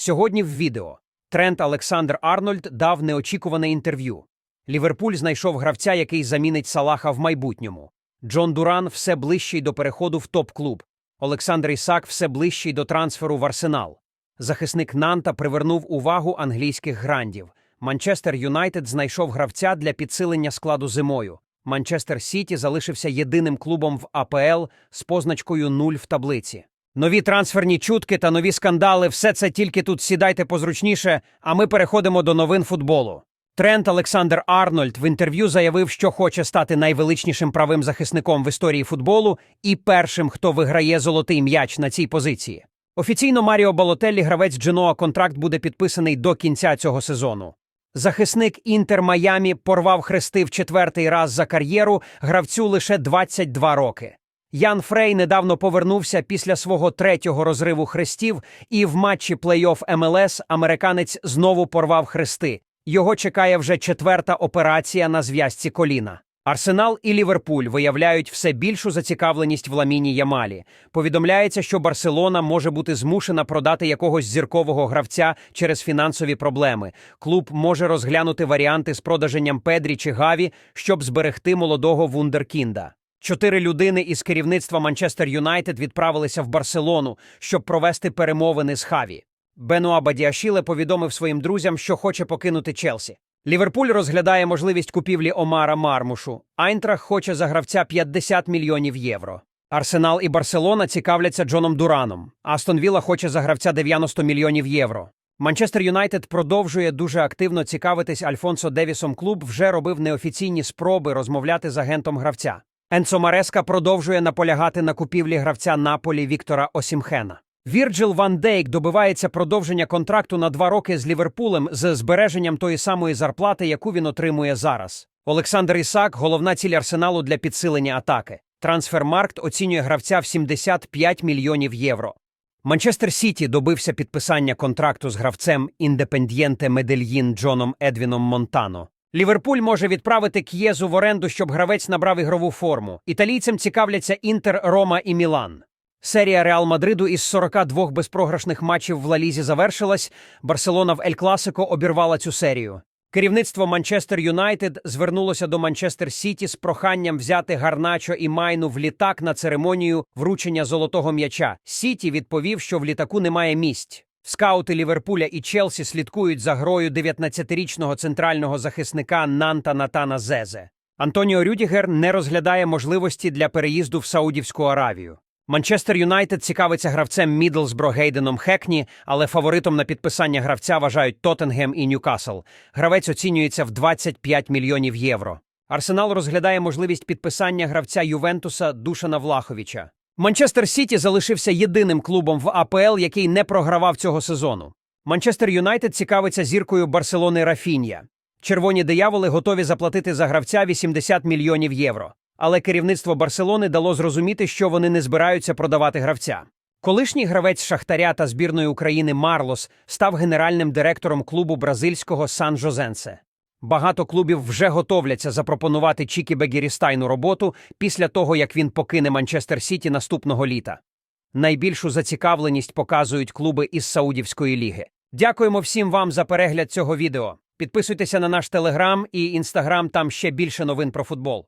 Сьогодні в відео Трент Олександр Арнольд дав неочікуване інтерв'ю. Ліверпуль знайшов гравця, який замінить Салаха в майбутньому. Джон Дуран все ближчий до переходу в топ-клуб. Олександр Ісак все ближчий до трансферу в Арсенал. Захисник Нанта привернув увагу англійських грандів. Манчестер Юнайтед знайшов гравця для підсилення складу зимою. Манчестер Сіті залишився єдиним клубом в АПЛ з позначкою 0 в таблиці. Нові трансферні чутки та нові скандали все це тільки тут сідайте позручніше, а ми переходимо до новин футболу. Трент Олександр Арнольд в інтерв'ю заявив, що хоче стати найвеличнішим правим захисником в історії футболу і першим, хто виграє золотий м'яч на цій позиції. Офіційно Маріо Балотеллі, гравець Дженоа, контракт буде підписаний до кінця цього сезону. Захисник Інтер Майамі порвав хрести в четвертий раз за кар'єру, гравцю лише 22 роки. Ян Фрей недавно повернувся після свого третього розриву хрестів, і в матчі плей-офф МЛС американець знову порвав хрести. Його чекає вже четверта операція на зв'язці коліна. Арсенал і Ліверпуль виявляють все більшу зацікавленість в ламіні Ямалі. Повідомляється, що Барселона може бути змушена продати якогось зіркового гравця через фінансові проблеми. Клуб може розглянути варіанти з продаженням Педрі чи Гаві, щоб зберегти молодого вундеркінда. Чотири людини із керівництва Манчестер Юнайтед відправилися в Барселону, щоб провести перемовини з Хаві. Бенуа Бадіашіле повідомив своїм друзям, що хоче покинути Челсі. Ліверпуль розглядає можливість купівлі Омара Мармушу. Айнтрах хоче за гравця 50 мільйонів євро. Арсенал і Барселона цікавляться Джоном Дураном. Астон Вілла хоче за гравця 90 мільйонів євро. Манчестер Юнайтед продовжує дуже активно цікавитись Альфонсо Девісом. Клуб вже робив неофіційні спроби розмовляти з агентом гравця. Енцо Мареска продовжує наполягати на купівлі гравця Наполі Віктора Осімхена. Вірджил Ван Дейк добивається продовження контракту на два роки з Ліверпулем з збереженням тої самої зарплати, яку він отримує зараз. Олександр Ісак головна ціль арсеналу для підсилення атаки. Трансфермаркт оцінює гравця в 75 мільйонів євро. Манчестер Сіті добився підписання контракту з гравцем Індепендієнте Медельїн Джоном Едвіном Монтано. Ліверпуль може відправити К'єзу в оренду, щоб гравець набрав ігрову форму. Італійцям цікавляться Інтер, Рома і Мілан. Серія Реал Мадриду із 42 безпрограшних матчів в Лалізі завершилась. Барселона в Ель Класико обірвала цю серію. Керівництво Манчестер Юнайтед звернулося до Манчестер Сіті з проханням взяти Гарначо і Майну в літак на церемонію вручення золотого м'яча. Сіті відповів, що в літаку немає місць. Скаути Ліверпуля і Челсі слідкують за грою 19-річного центрального захисника Нанта Натана Зезе. Антоніо Рюдігер не розглядає можливості для переїзду в Саудівську Аравію. Манчестер Юнайтед цікавиться гравцем Мідлсбро Гейденом Хекні, але фаворитом на підписання гравця вважають Тоттенгем і Ньюкасл. Гравець оцінюється в 25 мільйонів євро. Арсенал розглядає можливість підписання гравця Ювентуса Душана Влаховича. Манчестер Сіті залишився єдиним клубом в АПЛ, який не програвав цього сезону. Манчестер Юнайтед цікавиться зіркою Барселони Рафінія. Червоні дияволи готові заплатити за гравця 80 мільйонів євро. Але керівництво Барселони дало зрозуміти, що вони не збираються продавати гравця. Колишній гравець Шахтаря та збірної України Марлос став генеральним директором клубу бразильського Сан Жозенсе. Багато клубів вже готовляться запропонувати Чікі Бегірістайну роботу після того, як він покине Манчестер Сіті наступного літа. Найбільшу зацікавленість показують клуби із Саудівської ліги. Дякуємо всім вам за перегляд цього відео. Підписуйтеся на наш телеграм і інстаграм, там ще більше новин про футбол.